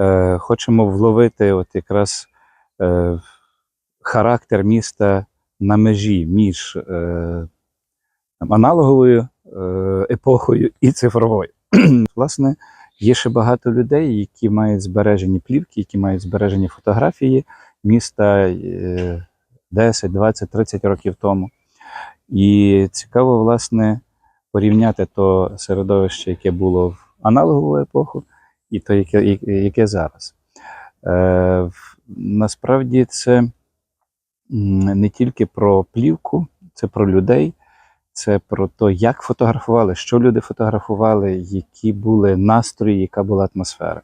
Е, Хочемо вловити от якраз е, характер міста на межі між е, аналоговою е, епохою і цифровою. Власне, є ще багато людей, які мають збережені плівки, які мають збережені фотографії міста е, 10, 20, 30 років тому. І цікаво, власне, порівняти то середовище, яке було в аналогову епоху, і то, яке, яке зараз. Е, насправді це не тільки про плівку, це про людей, це про те, як фотографували, що люди фотографували, які були настрої, яка була атмосфера.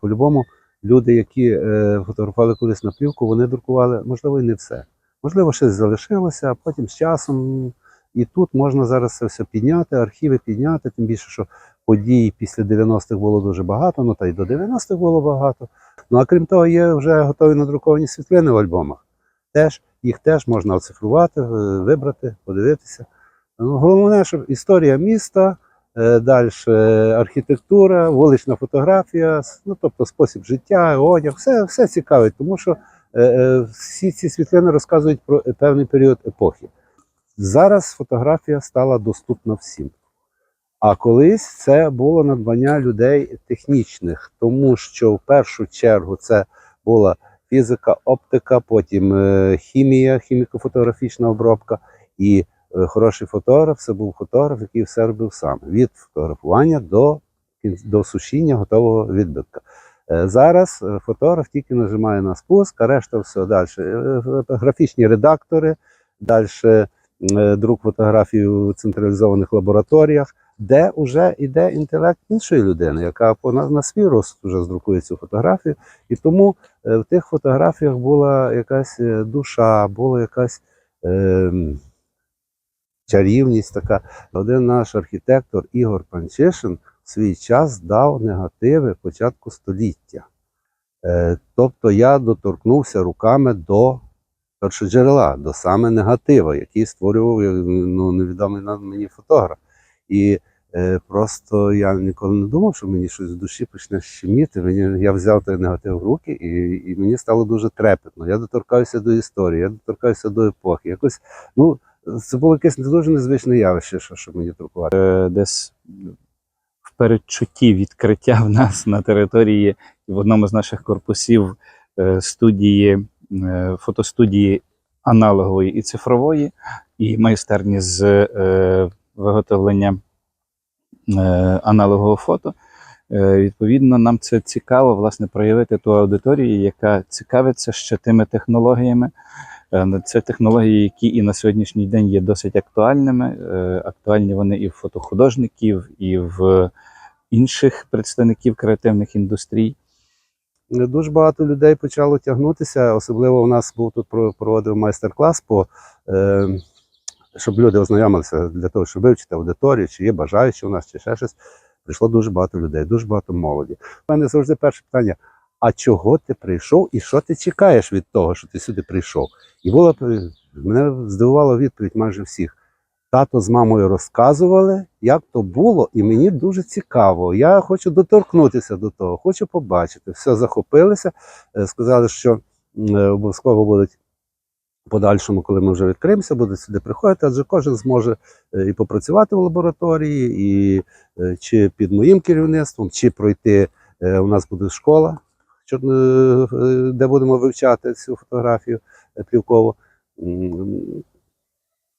По-любому, люди, які е, фотографували колись на плівку, вони друкували, можливо, і не все. Можливо, щось залишилося, а потім з часом. І тут можна зараз це все підняти, архіви підняти, тим більше, що подій після 90-х було дуже багато, ну та й до 90-х було багато. Ну а крім того, є вже готові надруковані світлини в альбомах. Теж, їх теж можна оцифрувати, е, вибрати, подивитися. Ну, головне, щоб історія міста, Е, Далі архітектура, вулична фотографія, ну тобто спосіб життя, одяг, все, все цікавить, тому що е, е, всі ці світлини розказують про певний період епохи. Зараз фотографія стала доступна всім. А колись це було надбання людей технічних, тому що в першу чергу це була фізика, оптика, потім е, хімія, хіміко-фотографічна обробка. І е, хороший фотограф це був фотограф, який все робив сам від фотографування до, до сушіння готового відбитка. Е, Зараз фотограф тільки нажимає на спуск, а решта все далі. Графічні редактори, далі друк фотографій у централізованих лабораторіях, де вже йде інтелект іншої людини, яка на, свій рост вже здрукує цю фотографію. І тому е, в тих фотографіях була якась е, душа, була якась. Е, чарівність така. Один наш архітектор Ігор Панчишин в свій час дав негативи початку століття. Е, тобто я доторкнувся руками до першоджерела, до саме негатива, який створював е, ну, невідомий нам мені фотограф. І е, просто я ніколи не думав, що мені щось в душі почне щеміти. Мені, я взяв той негатив в руки, і, і мені стало дуже трепетно. Я доторкаюся до історії, я доторкаюся до епохи. Якось, ну, це було якесь не дуже незвичне явище, що, що мені друкувати. Е, Десь в передчутті відкриття в нас на території в одному з наших корпусів е, студії, фотостудії аналогової і цифрової, і майстерні з е, виготовлення е, аналогового фото. Е, Відповідно, нам це цікаво власне проявити ту аудиторію, яка цікавиться ще тими технологіями. Е, Це технології, які і на сьогоднішній день є досить актуальними. Е, Актуальні вони і в фотохудожників, і в інших представників креативних індустрій. Дуже багато людей почало тягнутися. Особливо у нас був тут про- проводив майстер-клас по е, щоб люди ознайомилися для того, щоб вивчити аудиторію, чи є бажаючі у нас, чи ще щось. Прийшло дуже багато людей, дуже багато молоді. У мене завжди перше питання: а чого ти прийшов і що ти чекаєш від того, що ти сюди прийшов? І було мене здивувала відповідь майже всіх. Тато з мамою розказували, як то було, і мені дуже цікаво. Я хочу доторкнутися до того, хочу побачити. Все захопилися. Е, Сказали, що е, обов'язково будуть в подальшому, коли ми вже відкриємося, будуть сюди приходити, адже кожен зможе е, і попрацювати в лабораторії, і чи під моїм керівництвом, чи пройти. У нас буде школа, де будемо вивчати цю фотографію плівкову. М,